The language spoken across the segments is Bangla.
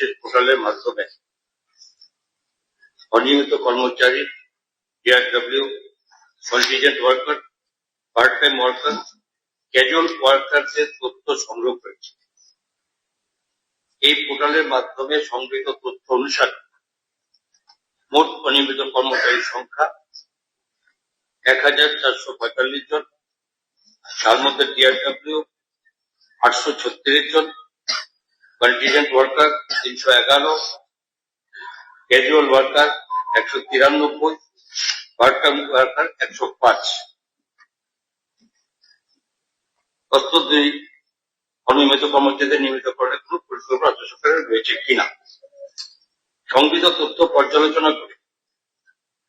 বিশেষ পোর্টালের মাধ্যমে। অনিয়মিত কর্মচারী D R W contingent worker part time worker casual ওয়ার্কারদের তথ্য সংগ্রহ করেছে। এই পোর্টালের মাধ্যমে সংগৃহীত তথ্য অনুসারে মোট অনিয়মিত কর্মচারীর সংখ্যা এক হাজার চারশো পঁয়তাল্লিশ জন। তার মধ্যে ডিআরডব্লিউ আটশো ছত্রিশ জন। কন্টিজেন্ট ওয়ার্কার তিনশো এগারো ক্যাজুয়াল ওয়ার্কার একশো তিরানব্বই পার্ট টাইম ওয়ার্কার একশো পাঁচ। তথ্য অনিয়মিত কর্মচারীদের নিয়মিত করার কোন পরিকল্পনা রাজ্য সরকারের রয়েছে কিনা? সংবিধ তথ্য পর্যালোচনা করে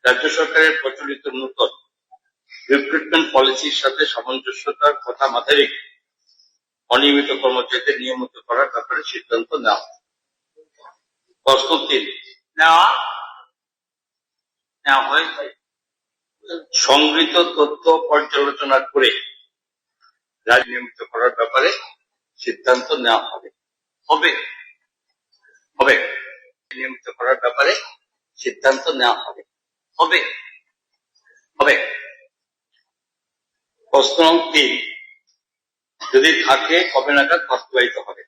রাজ্য সরকারের প্রচলিত নূতন রিক্রুটমেন্ট পলিসির সাথে সামঞ্জস্যতার কথা মাথায় রেখে অনিয়মিত কর্মচারীদের নিয়মিত করার ব্যাপারে সিদ্ধান্ত নেওয়া। প্রশ্ন তিন সংগৃহীত তথ্য পর্যালোচনা করে রাজ নিয়মিত করার ব্যাপারে সিদ্ধান্ত নেওয়া হবে। হবে। হবে। নিয়মিত করার ব্যাপারে সিদ্ধান্ত নেওয়া হবে। হবে। হবে। প্রশ্ন তিন। যদি থাকে কবে নাগাদ বাস্তবায়িত হবে?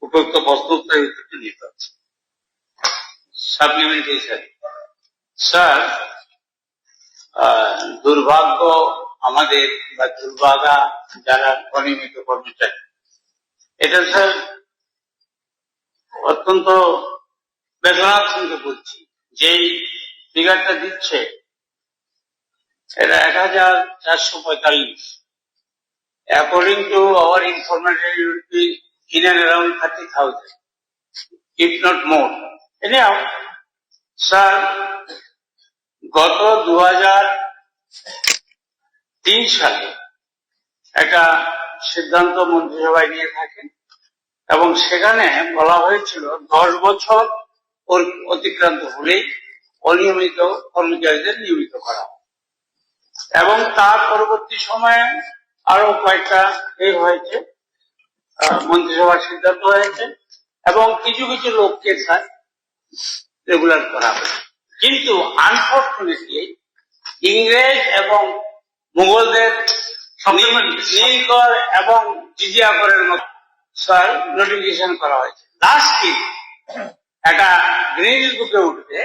উপযুক্ত প্রশ্ন উত্তরের উত্তরটি নিতে হচ্ছে সাপ্লিমেন্টেশন স্যার। আহ, দুর্ভাগ্য আমাদের বা দুর্ভাগা যারা অনিয়মিত কর্মচারী এটা স্যার অত্যন্ত বেদনার সঙ্গে বলছি। যেই ফিগারটা দিচ্ছে এটা এক হাজার চারশো পঁয়তাল্লিশ। According to our information will be in and around thirty thousand if not more. Anyhow, sir গত দু তিন সালে একটা সিদ্ধান্ত মন্ত্রিসভায় নিয়ে থাকেন এবং সেখানে বলা হয়েছিল দশ বছর অতিক্রান্ত হলেই অনিয়মিত কর্মচারীদের নিয়মিত করা এবং তার পরবর্তী সময়ে আরও কয়েকটা এই হয়েছে মন্ত্রিসভার সিদ্ধান্ত হয়েছে এবং কিছু কিছু লোককে স্যার রেগুলার করা হবে কিন্তু আনফর্চুনেটলি ইংরেজ এবং মুঘলদের নীলকর এবং জিজিয়া করের মতো স্যার নোটিফিকেশন করা হয়েছে। লাস্ট কি একটা গ্রিনিজ বুকে উঠবে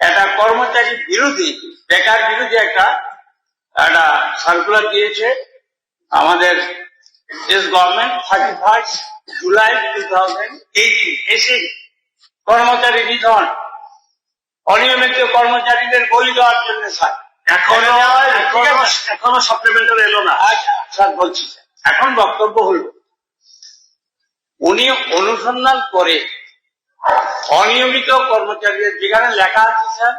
একটা কর্মচারী বিরোধী বেকার বিরোধী একটা একটা সার্কুলার দিয়েছে আমাদের this government thirty first July two thousand eighteen এসে কর্মচারী নিধন অনিয়মিত কর্মচারীদের বলি দেওয়ার জন্য স্যার। এখনও এখনও সাপ্লিমেন্টাল এলো না। আচ্ছা, স্যার বলছি এখন বক্তব্য হল উনি অনুসন্ধান করে অনিয়মিত কর্মচারীদের যেখানে লেখা আছে স্যার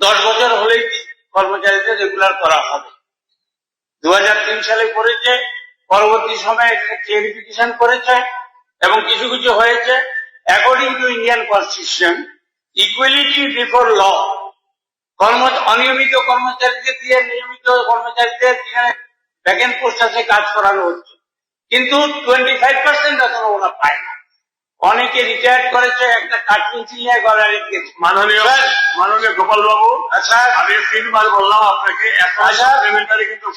দশ বছর হলেই কর্মচারীদের রেগুলার করা হবে। দু সালে করেছে, পরবর্তী সময়ে ক্লিয়ারিফিকেশন করেছে এবং কিছু কিছু হয়েছে। According to Indian constitution equality before law কর্ম, অনিয়মিত কর্মচারীদের দিয়ে নিয়মিত কর্মচারীদের যেখানে ভ্যাকেন্ট পোস্ট আছে, কাজ করানো হচ্ছে। কিন্তু টোয়েন্টি ফাইভ পার্সেন্ট এখনও ওরা পায় না। অনেকে রিটায়ার করেছে একটা কাঠ পেন্সিল নিয়ে গলায় গেছে মাননীয় মাননীয় গোপাল বাবু আচ্ছা আমি তিনবার বললাম আপনাকে। সাপ্লিমেন্টারি কিন্তু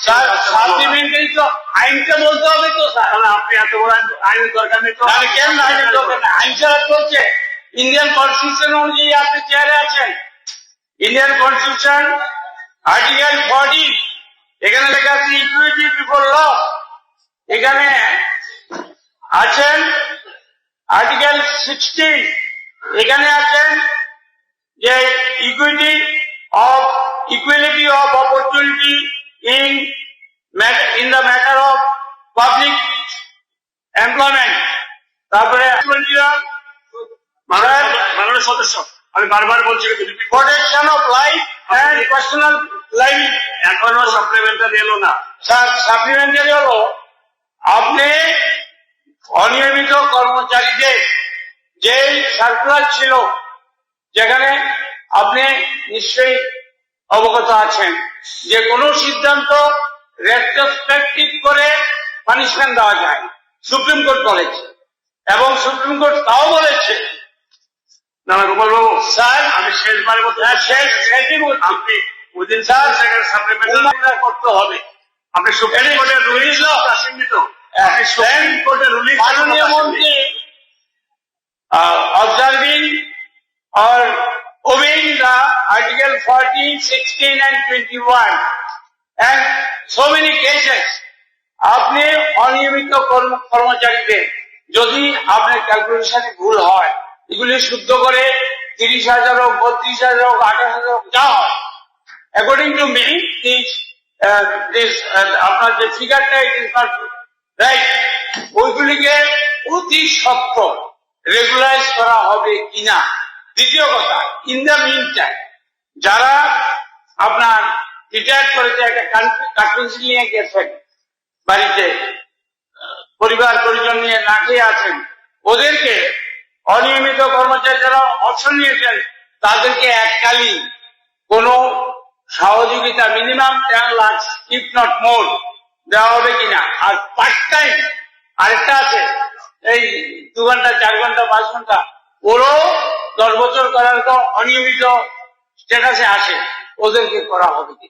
সাপ্লিমেন্টারি তো আইনটা বলতে হবে তো স্যার। আপনি এত বড় আইন আইনের দরকার নেই তো। কেন আইনের দরকার আইন ছাড়া চলছে ইন্ডিয়ান কনস্টিটিউশন অনুযায়ী আপনি চেয়ারে আছেন। ইন্ডিয়ান কনস্টিটিউশন আর্টিকেল ফর্টি এখানে লেখা আছে ইকুইটি বিফোর ল এখানে আছেন আর্টিকেল সিক্সটিন এখানে আছেন যে equity of equality of opportunity in in the matter of public employment তারপরে সদস্য, আমি বারবার বলছি। Protection of life and personal life এখনও সাপ্লিমেন্টারি এলো না স্যার সাপ্লিমেন্টারি হলো, আপনি অনিয়মিত কর্মচারীদের যে সার্কুলার ছিল যেখানে আপনি নিশ্চয়ই অবগত আছেন যে কোনো সিদ্ধান্ত রেট্রোস্পেক্টিভ করে পানিশমেন্ট দেওয়া যায় সুপ্রিম কোর্ট বলেছে। এবং সুপ্রিম কোর্ট তাও বলেছে না না গোপাল বাবু স্যার আমি মতো হ্যাঁ, শেষ শেষই। আপনি স্যার করতে হবে। আপনি সুপ্রিম কোর্টের রুলিং সুপ্রিম কোর্টের রুলিং মাননীয় মন্ত্রী observing or obeying the article 14, 16 and 21 and so many cases আপনি অনিয়মিত কর্মচারীদের যদি আপনার ক্যালকুলেশনে ভুল হয় এগুলি শুদ্ধ করে তিরিশ হাজার হোক বত্রিশ হাজার হোক আঠাশ হাজার হোক যা হয় অ্যাকর্ডিং টু মি দিস আপনার যে ফিগারটা ইট ইজ নট ওইগুলিকে অতি সত্য রেগুলাইজ করা হবে কিনা? দ্বিতীয় কথা ইন দ্য মিন টাইম যারা আপনার রিটায়ার করেছে, একটা নিয়ে গেছেন, বাড়িতে, পরিবার, পরিজন নিয়ে না খেয়ে আছেন, ওদেরকে অনিয়মিত কর্মচারী যারা অবসর নিয়েছেন, তাদেরকে এককালীন কোনো সহযোগিতা minimum ten lakh if not more দেওয়া হবে কিনা? আর পার্ট টাইম আরেকটা আছে এই দু ঘণ্টা চার ঘণ্টা পাঁচ ঘণ্টা ওরও দশ বছর করার পর অনিয়মিত স্ট্যাটাসে আসে ওদেরকে করা হবে কি?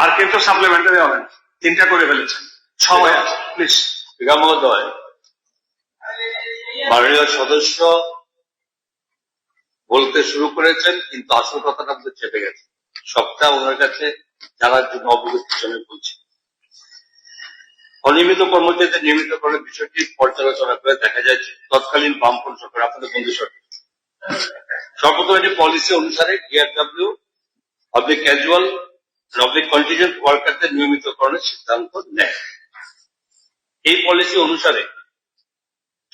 আর কিন্তু সাপ্লিমেন্টারি হবে না তিনটা করে ফেলেছেন সময় আছে প্লিজ স্পিকার মহোদয় মাননীয় সদস্য বলতে শুরু করেছেন কিন্তু আসল কথাটা চেপে গেছে। সবটা ওনার কাছে জানার জন্য অবগতির জন্য বলছি। অনিয়মিত কর্মচারীদের নিয়মিতকরণের বিষয়টি পর্যালোচনা করে দেখা যাচ্ছে তৎকালীন বামপন্থ সরকার, আপনাদের বন্ধু সরকার। সর্বপ্রথম একটি পলিসি অনুসারে DRW oblique casual oblique contingent ওয়ার্কারদের নিয়মিতকরণের সিদ্ধান্ত নেয়। এই পলিসি অনুসারে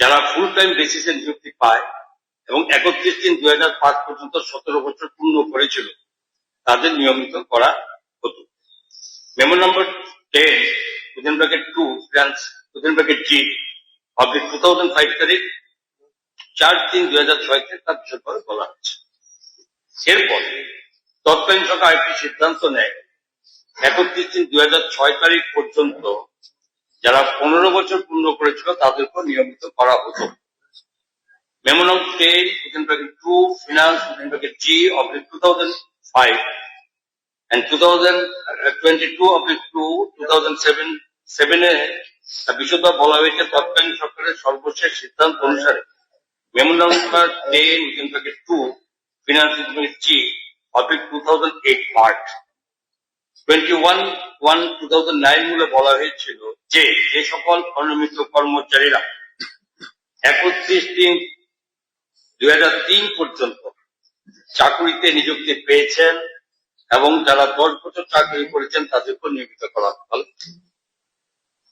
যারা ফুল টাইম বেসিসে নিযুক্তি পায় এবং একত্রিশ তিন দুই পর্যন্ত সতেরো বছর পূর্ণ করেছিল, তাদের নিয়মিত করা হতো memo number ten within bracket two finance within bracket G oblique two তারিখ চার তিন দুই হাজার ছয় থেকে কার্যকর বলা হচ্ছে এরপর, তৎকালীন সরকার একটি সিদ্ধান্ত নেয়, একত্রিশ তিন দুই হাজার ছয় তারিখ পর্যন্ত যারা পনেরো বছর পূর্ণ করেছিল তাদেরকেও নিয়মিত করা হতো। Memo number ten within bracket two finance within bracket G oblique two thousand five and 2022 of the two 2007 সেভেনে বিশদভাবে বলা হয়েছে সরকারের সর্বশেষ সিদ্ধান্ত অনুসারে memo number ten within two finance G of two part twenty one one two thousand nine মূলে বলা হয়েছিল যে যে সকল অনিয়মিত কর্মচারীরা একত্রিশ তিন দুই পর্যন্ত চাকুরিতে নিযুক্তি পেয়েছেন এবং যারা দশ বছর চাকরি করেছেন তাদেরকে নিয়মিত করা হল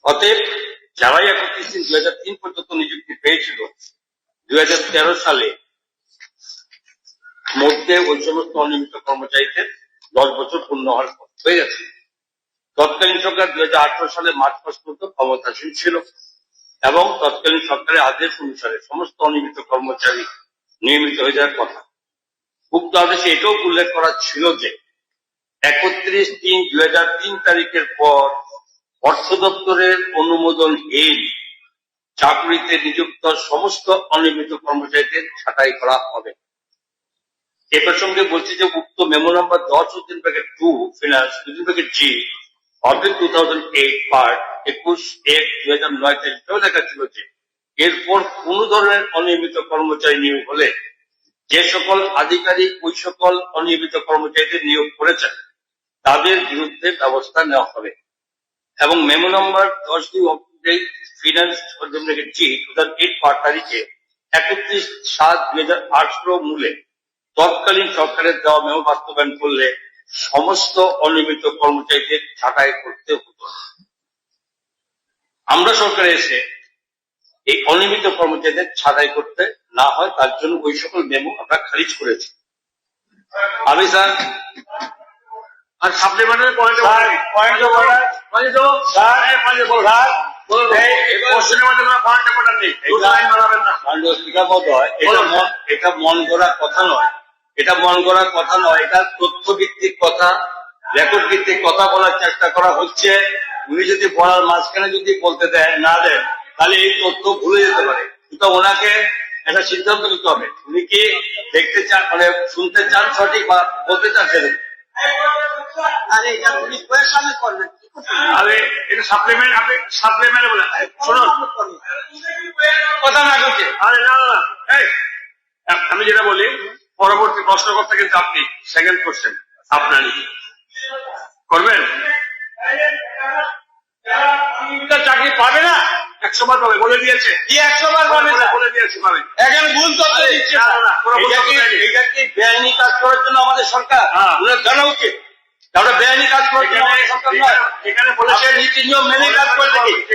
অতএব যারাই একত্রিশ তিন দুই হাজার তিন পর্যন্ত নিযুক্তি পেয়েছিল, দুই হাজার তেরো সালে মধ্যে ওই সমস্ত অনিয়মিত কর্মচারীদের দশ বছর পূর্ণ হওয়ার হয়ে গেছে। তৎকালীন সরকার দুই হাজার আঠারো সালে মার্চ মাস পর্যন্ত ক্ষমতাসীন ছিল এবং তৎকালীন সরকারের আদেশ অনুসারে সমস্ত অনিয়মিত কর্মচারী নিয়মিত হয়ে যাওয়ার কথা। উক্ত আদেশে এটাও উল্লেখ করা ছিল যে একত্রিশ তিন দুই হাজার তিন তারিখের পর অর্থ দপ্তরের অনুমোদনহীন চাকরিতে নিযুক্ত সমস্ত অনিয়মিত কর্মচারীদের ছাঁটাই করা হবে। এ প্রসঙ্গে বলছি যে, উক্ত মেমো নাম্বার দশ within bracket two finance within bracket G oblique two thousand eight part একুশ এক দুই হাজার নয় তারিখেও দেখা ছিল যে, এরপর কোন ধরনের অনিয়মিত কর্মচারী নিয়োগ হলে যে সকল আধিকারিক ওই সকল অনিয়মিত কর্মচারীদের নিয়োগ করেছেন। তাদের বিরুদ্ধে ব্যবস্থা নেওয়া হবে। এবং মেমো নম্বর দশ দুই finance G two eight part তারিখে একত্রিশ সাত দুই হাজার আঠারো মূলে তৎকালীন সরকারের দেওয়া মেমো বাস্তবায়ন করলে সমস্ত অনিয়মিত কর্মচারীদের ছাঁটাই করতে হতো। আমরা সরকারে এসে এই অনিয়মিত কর্মচারীদের ছাঁটাই করতে না হয়, তার জন্য ওই সকল মেমো আমরা খারিজ করেছি। আমি স্যার আর সাপ্লিমেন্টারি পয়েন্ট পয়েন্ট তো স্যার, বলো স্যার, এটা মন কথা নয়। এটা মন গড়া কথা নয়। এটা তথ্য ভিত্তিক কথা রেকর্ড ভিত্তিক কথা বলার চেষ্টা করা হচ্ছে। উনি যদি বলার মাঝখানে যদি বলতে দেন না দেন তাহলে এই তথ্য ভুলে যেতে পারে। কিন্তু ওনাকে একটা সিদ্ধান্ত নিতে হবে। উনি কি দেখতে চান মানে শুনতে চান সঠিক বা বলতে চান সেরকম? আরে এটা পুলিশ বইয়ের করবেন আরে এটা সাপ্লিমেন্ট আপনি সাপ্লিমেন্ট বলে শুনুন। কথা না করছে আরে না না না। এই আমি যেটা বলি পরবর্তী প্রশ্নকর্তা কিন্তু আপনি সেকেন্ড কোশ্চেন আপনারই। করবেন? চাকরি পাবে না একশো বার পাবে বলে দিয়েছে। কি একশো বার পাবে? না বলে দিয়েছে পাবে। এখানে ভুল তথ্য দিচ্ছে। না, এটা কি বেআইনি কাজ করার জন্য আমাদের সরকার? হ্যাঁ। জানা উচিত আমরা বেআইনি কাজ আপনি নীতি নিয়ম মেনে কাজ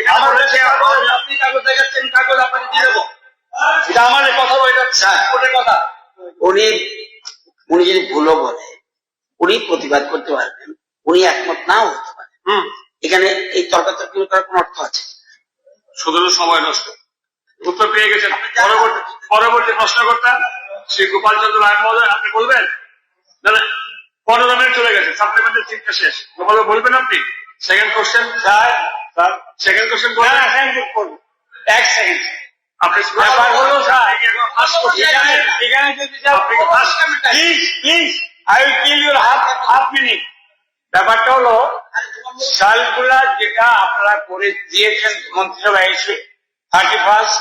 আমার দেশে কাগজ, আপনি কাগজ দেখাচ্ছেন কাগজ আপনাকে দিয়ে দেবো। এটা আমাদের কথা এটা স্যার। কোর্টের কথা। উনি উনি যদি ভুলও বলে উনি প্রতিবাদ করতে পারবেন উনি একমত নাও হতে পারেন। হুম। এখানে এই তর্কাতর্কি করার কোন অর্থ আছে? শুধু সময় নষ্ট। উত্তর পেয়ে গেছেন। পরবর্তী পরবর্তী প্রশ্নকর্তা শ্রী গোপাল চন্দ্র রায় মহোদয় আপনি বলবেন? না পনেরো চলে গেছে। সাপ্লিমেন্টের চিন্তা শেষ। বাবু, বলবেন আপনি? Second question sir sir second question হ্যাঁ হ্যাঁ করব এক সেকেন্ড আপনি ব্যাপার হলো স্যার এখানে এখানে যদি please please I will kill your half half minute ব্যাপারটা হলো সার্কুলার যেটা আপনারা করে দিয়েছেন মন্ত্রিসভায় এসে thirty first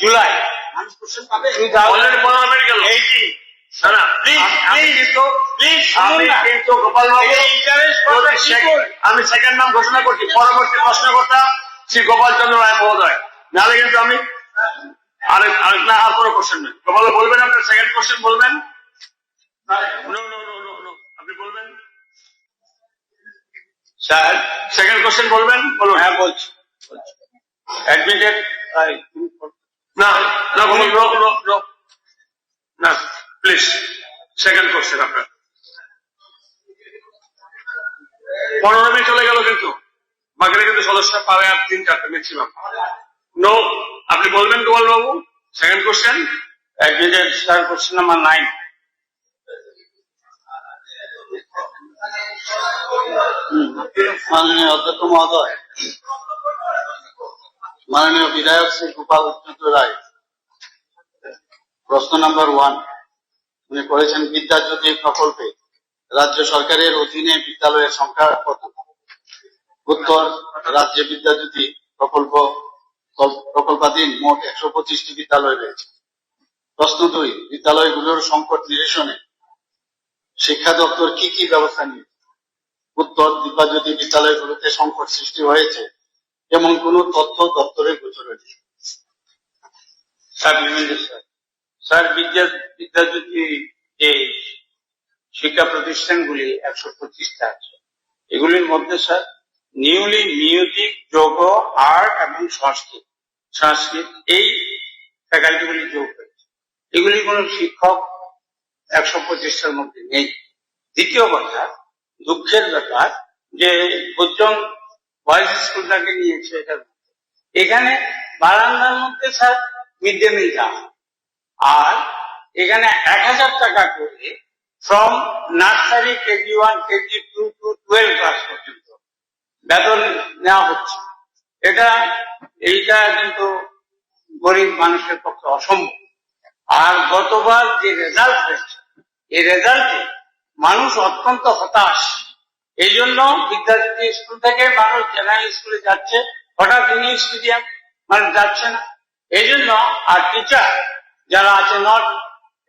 July. Question two eighty আমি সেকেন্ড নাম ঘোষণা করছি পরবর্তী প্রশ্নকর্তা শ্রী গোপাল চন্দ্র রায় মহোদয়। নাহলে কিন্তু আমি আরেক আরেক না আর কোনো কোশ্চেন নেই। গোপাল বলবেন আপনার সেকেন্ড কোশ্চেন বলবেন. আপনি বলবেন? স্যার সেকেন্ড কোশ্চেন বলবেন? বলুন। হ্যাঁ বলছি অ্যাডমিটেড না। প্লিজ সেকেন্ড কোশ্চেন আপনার। পনেরো মিনিট চলে গেল কিন্তু। বাকিরা কিন্তু সদস্য পাবে আর তিন চারটে ম্যাক্সিমাম নো আপনি বলবেন গোপাল বাবু second question admitted sir question number nine মাননীয় অধ্যক্ষ মহোদয় মাননীয় বিধায়ক শ্রী গোপাল রায় প্রশ্ন নাম্বার ওয়ান উনি করেছেন বিদ্যাজ্যোতি প্রকল্পে। রাজ্য সরকারের অধীনে বিদ্যালয়ের সংখ্যা কত? উত্তর, রাজ্যে বিদ্যাজ্যোতি প্রকল্প প্রকল্পাধীন মোট একশো পঁচিশটি বিদ্যালয় রয়েছে। প্রশ্ন দুই, বিদ্যালয়গুলোর সংকট নিরসনে শিক্ষা দপ্তর কি কি ব্যবস্থা নিয়েছে? উত্তর, দিব্যাজ্যোতি বিদ্যালয়গুলোতে সংকট সৃষ্টি হয়েছে। এমন কোন তথ্য দপ্তরের গোচরে সাপ্লিমেন্টারি স্যার, বিদ্যা, বিদ্যাজ্যোতি যে শিক্ষা প্রতিষ্ঠানগুলি একশো পঁচিশটা আছে, এগুলির মধ্যে স্যার, নিউলি মিউজিক যোগ, আর্ট এবং সংস্কৃত সংস্কৃত এই ফ্যাকাল্টিগুলি যোগ হয়েছে। এগুলি কোনো শিক্ষক একশো পঁচিশটার মধ্যে নেই। দ্বিতীয় কথা, দুঃখের ব্যাপার যে ভোজন বয়েজ স্কুলটাকে নিয়েছে এটার এখানে বারান্দার মধ্যে স্যার মিড ডে মিল দেওয়া। আর এখানে এক হাজার টাকা করে from nursery KG one KG two to twelve class পর্যন্ত বেতন নেওয়া হচ্ছে। এটা, এইটা কিন্তু গরিব মানুষের পক্ষে অসম্ভব। আর গতবার যে রেজাল্ট হয়েছে, এই রেজাল্টে মানুষ অত্যন্ত হতাশ। এই জন্য বিদ্যার্থী স্কুল থেকে মানুষ জেনারেল স্কুলে যাচ্ছে, হঠাৎ ইংলিশ মিডিয়াম মানুষ যাচ্ছে না। এই জন্য আর টিচার যারা আছে নট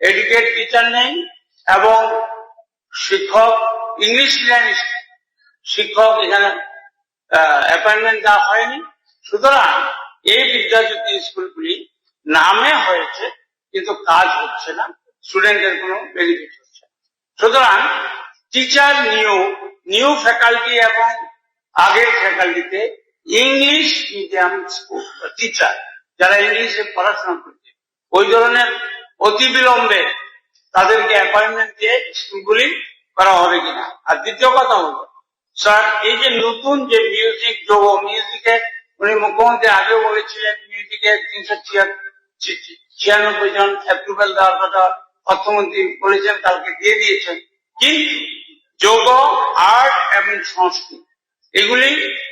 এডুকেট টিচার নেই এবং শিক্ষক, ইংলিশ মিডিয়াম শিক্ষক এখানে অ্যাপয়েন্টমেন্ট দেওয়া হয়নি। সুতরাং এই বিদ্যাজ্যোতি স্কুলগুলি নামে হয়েছে, কিন্তু কাজ হচ্ছে না স্টুডেন্টের কোনো বেনিফিট হচ্ছে সুতরাং টিচার নিউ নিউ ফ্যাকাল্টি এবং আগের ফ্যাকাল্টিতে ইংলিশ মিডিয়াম স্কুল, টিচার, যারা ইংলিশে পড়াশোনা করছে ওই ধরনের অতি বিলম্বে তাদেরকে অ্যাপয়েন্টমেন্ট দিয়ে স্কুলগুলি করা হবে কিনা? আর দ্বিতীয় কথা হলো, স্যার, এই যে নতুন যে মিউজিক যোগ মিউজিকে উনি মুখ্যমন্ত্রী আগেও বলেছিলেন মিউজিকে তিনশো ছিয়ানব্বই জন অ্যাপ্রুভেল দেওয়ার কথা অর্থমন্ত্রী বলেছেন, কালকে দিয়ে দিয়েছেন। কিন্তু যোগ আর্ট এবং সংস্কৃত, এগুলি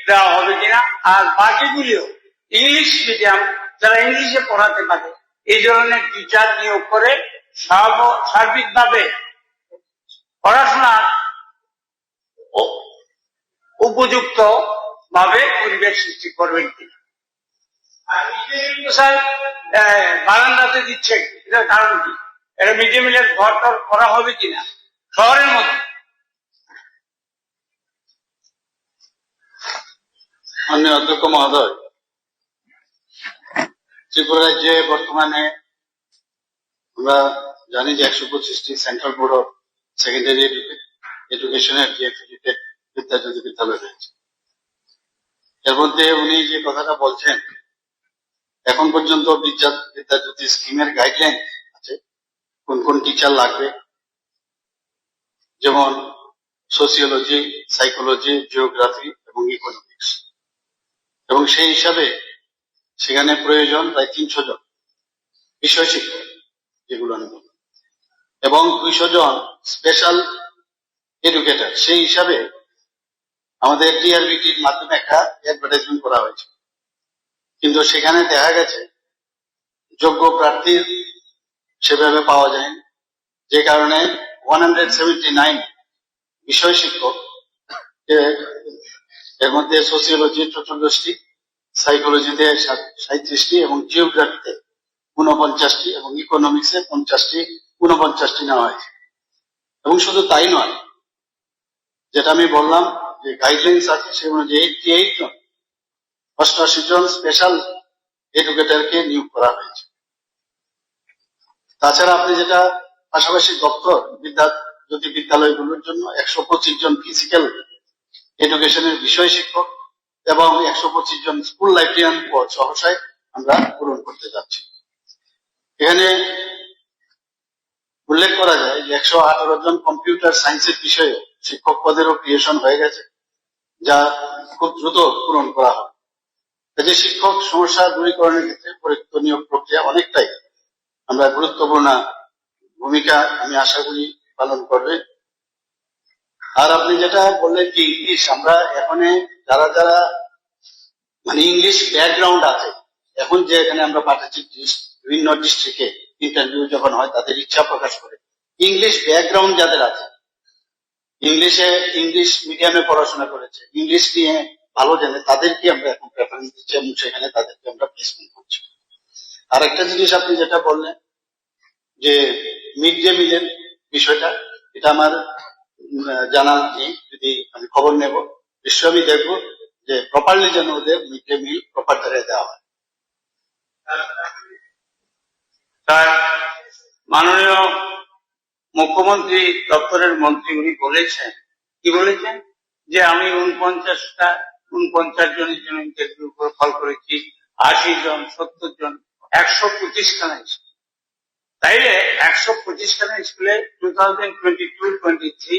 দেওয়া হবে কিনা? আর বাকিগুলিও ইংলিশ মিডিয়াম যারা ইংলিশে পড়াতে পারে এই ধরনের টিচার নিয়োগ করে সার্ব- সার্বিকভাবে পড়াশোনার ও- উপযুক্ত ভাবে পরিবেশ সৃষ্টি করবেন কিনা আর মিড ডে মিল তো স্যার বারান্দাতে দিচ্ছে। এটার কারণ কি? এটা মিড ডে মিলের ঘর করা হবে কিনা? শহরের মধ্যে। মাননীয় অধ্যক্ষ মহোদয় ত্রিপুরা রাজ্যে বর্তমানে আমরা জানি যে একশো পঁচিশটি সেন্ট্রাল বোর্ড অফ সেকেন্ডারি এডুকেশনের যে বিদ্যালয় রয়েছে। এর মধ্যে উনি যে কথাটা বলছেন, এখন পর্যন্ত বিদ্যা- বিদ্যাজ্যোতি স্কিমের গাইডলাইন আছে, কোন কোন টিচার লাগবে? যেমন সোসিওলজি সাইকোলজি জিওগ্রাফি এবং ইকোনমিক্স এবং সেই হিসাবে সেখানে প্রয়োজন প্রায় তিনশো জন। বিষয় শিক্ষক, যেগুলো আমি বললাম। এবং দুইশো জন স্পেশাল এডুকেটর সেই হিসাবে আমাদের টিআরবিটির মাধ্যমে একটা অ্যাডভার্টাইজমেন্ট করা হয়েছে। কিন্তু সেখানে দেখা গেছে, যোগ্য প্রার্থীর সেভাবে পাওয়া যায়নি। যে কারণে ওয়ান হান্ড্রেড সেভেন্টি নাইন বিষয় শিক্ষক, এর মধ্যে সোসিওলজি চতুর্দশটি সাইকোলজিতে সাঁত্রিশটি এবং জিওগ্রাফিতে ঊনপঞ্চাশটি এবং ইকোনমিক্সে পঞ্চাশটি, ঊনপঞ্চাশটি নেওয়া হয়েছে। এবং শুধু তাই নয়, যেটা আমি বললাম যে গাইডলাইন্স আছে সে অনুযায়ী এইটটি এইট জন, অষ্টআশি জন স্পেশাল এডুকেটরকে নিয়োগ করা হয়েছে। তাছাড়া আপনি যেটা পাশাপাশি দপ্তর বিদ্যা জ্যোতি বিদ্যালয়গুলোর জন্য একশো পঁচিশ জন ফিজিক্যাল এডুকেশনের বিষয় শিক্ষক এবং একশো পঁচিশ জন স্কুল লাইব্রেরিয়ান পদ সহসায় আমরা পূরণ করতে যাচ্ছি। এখানে উল্লেখ করা যায় যে একশো আঠারো জন কম্পিউটার সায়েন্সের বিষয়ে শিক্ষক পদেরও ক্রিয়েশন হয়ে গেছে, যা খুব দ্রুত পূরণ করা হবে কাজে শিক্ষক সমস্যা দূরীকরণের ক্ষেত্রে পরীক্ষিত নিয়োগ প্রক্রিয়া অনেকটাই। আমরা গুরুত্বপূর্ণ ভূমিকা আমি আশা করি পালন করবে। আর আপনি যেটা বললেন যে ইংলিশ আমরা এখন যারা যারা মানে ইংলিশ ব্যাকগ্রাউন্ড আছে, এখন যে এখানে আমরা পাঠাচ্ছি বিভিন্ন ডিস্ট্রিক্টে ইন্টারভিউ যখন হয়, তাদের ইচ্ছা প্রকাশ করে। ইংলিশ ব্যাকগ্রাউন্ড যাদের আছে ইংলিশে ইংলিশ মিডিয়ামে পড়াশোনা করেছে ইংলিশ নিয়ে ভালো জানে, তাদেরকে আমরা এখন প্রেফারেন্স দিচ্ছি এবং সেখানে তাদেরকে আমরা প্লেসমেন্ট করছি। আর একটা জিনিস আপনি যেটা বললেন, যে মিড ডে মিলের বিষয়টা, এটা আমার জানা নেই যদি আমি খবর নেব। নিশ্চয়ই আমি দেখব যে প্রপারলি যেন ওদের মিড ডে মিল প্রপার জায়গায় দেওয়া হয়। তার মাননীয় মুখ্যমন্ত্রী, দপ্তরের মন্ত্রী উনি বলেছেন, কি বলেছেন? যে আমি উনপঞ্চাশটা, উনপঞ্চাশ জনের জন্য ইন্টারভিউ করে ফল করেছি, আশি জন, সত্তর জন, একশো পঁচিশখানা স্কুল। তাইলে একশো পঁচিশখানা স্কুলে two thousand twenty two twenty three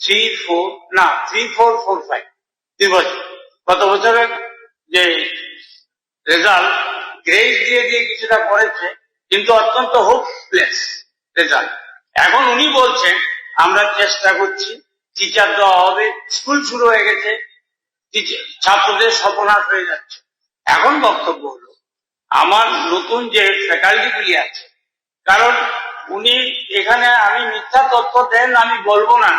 three four না থ্রি ফোর ফোর ফাইভ দুই বছর গত বছরের যে রেজাল্ট গ্রেস দিয়ে দিয়ে কিছুটা করেছে, কিন্তু অত্যন্ত হোপলেস রেজাল্ট এখন উনি বলছেন, আমরা চেষ্টা করছি টিচার দেওয়া হবে স্কুল শুরু হয়ে গেছে ছাত্রদের সর্বনাশ হয়ে যাচ্ছে। এখন বক্তব্য হলো, আমার নতুন যে ফ্যাকাল্টি গুলি আছে, কারণ উনি এখানে আমি মিথ্যা তথ্য দেন, আমি বলব না।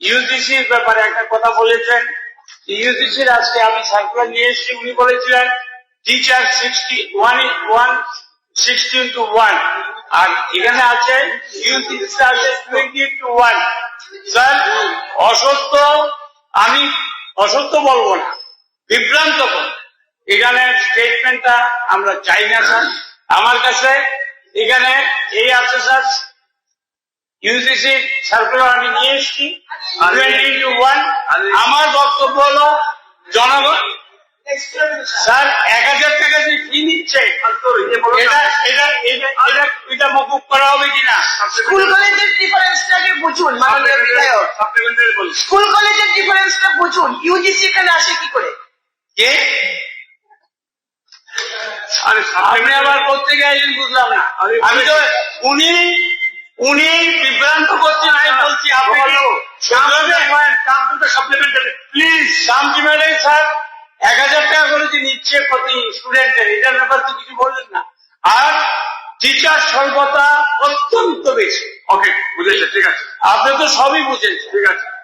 ইউজিসির ব্যাপারে একটা কথা বলেছেন। ইউজিসির আজকে আমি সার্কুলার নিয়ে এসেছি, উনি বলেছিলেন teacher sixty one one sixty two one আর এখানে আছে ইউজিসি আছে টোয়েন্টি টু ওয়ান স্যার, অসত্য, আমি অসত্য বলব না, বিভ্রান্ত এখানে স্টেটমেন্টটা আমরা চাই না, স্যার। আমার কাছে এখানে এই আছে, স্যার। ইউজিসি সার্কুলার আমি নিয়ে এসেছি। আমার বক্তব্য হলো জনগণ স্যার এক হাজার টাকা যে ফি নিচ্ছে এটা এটা এটা এটা এটা মকুব করা হবে কিনা? স্কুল কলেজের ডিফারেন্সটাকে বুঝুন মাননীয় বিধায়ক। স্কুল কলেজের ডিফারেন্সটা বুঝুন ইউজিসি এখানে আসে কি করে? কে? আপনি আবার করতে গেলেন বুঝলাম না। আমি তো উনি উনি বিভ্রান্ত করছেন আমি বলছি আপনি এক হাজার টাকা নিচ্ছে এটার ব্যাপারে কিছু বললেন না। আর অত্যন্ত বেশি। বুঝেছে ঠিক আছে। আপনি তো সবই বুঝেছেন ঠিক আছে।